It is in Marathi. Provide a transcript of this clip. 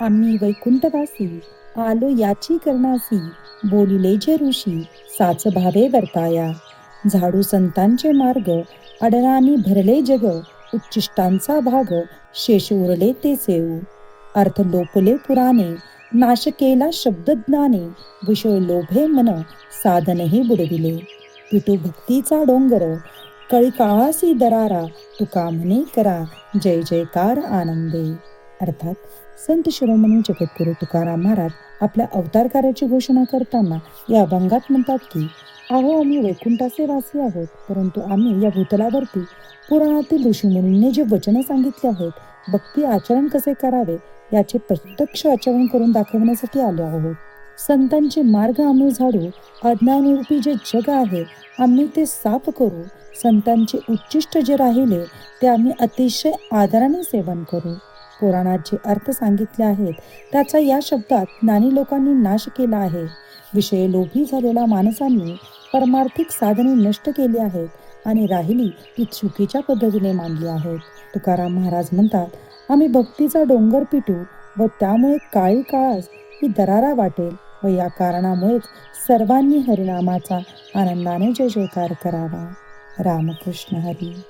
आम्ही वैकुंठवासी आलो याची करणासी बोलिले जे ऋषी साच भावे वर्ताया. झाडू संतांचे मार्ग अडरानी भरले जग उच्चिष्टांचा भाग शेष उरले ते सेऊ. अर्थ लोपले पुराणे नाश केला शब्दज्ञाने विषय लोभे मन साधनही बुडविले. पिटू भक्तीचा डोंगर कळी काळासी दरारा तुका म्हणे करा जय जयकार आनंदे. अर्थात संत शिरोमणी जगद्गुरु तुकाराम महाराज आपल्या अवतार कार्याची घोषणा करताना या अभंगात म्हणतात की अहो आम्ही वैकुंठाचे वासी आहोत परंतु आम्ही या भूतलावरती पुराणातील ऋषीमुनींनी जे वचन सांगितले आहेत भक्ती आचरण कसे करावे याचे प्रत्यक्ष आचरण करून दाखवण्यासाठी आलो आहोत. संतांचे मार्ग आम्ही झाडू अज्ञानरूपी जे जग आहे आम्ही ते साफ करू. संतांचे उच्चिष्ट जे राहिले ते आम्ही अतिशय आदराने सेवन करू. पुराणात जे अर्थ सांगितले आहेत त्याचा या शब्दात ज्ञानी लोकांनी नाश केला आहे. विषय लोभी झालेल्या माणसांनी परमार्थिक साधने नष्ट केली आहेत आणि राहिली ती चुकीच्या पद्धतीने मांडली आहेत. तुकाराम महाराज म्हणतात आम्ही भक्तीचा डोंगर पिटू व त्यामुळे काळी काळास ही दरारा वाटेल व या कारणामुळेच सर्वांनी हरिनामाचा आनंदाने जय जयकार करावा. रामकृष्ण हरी.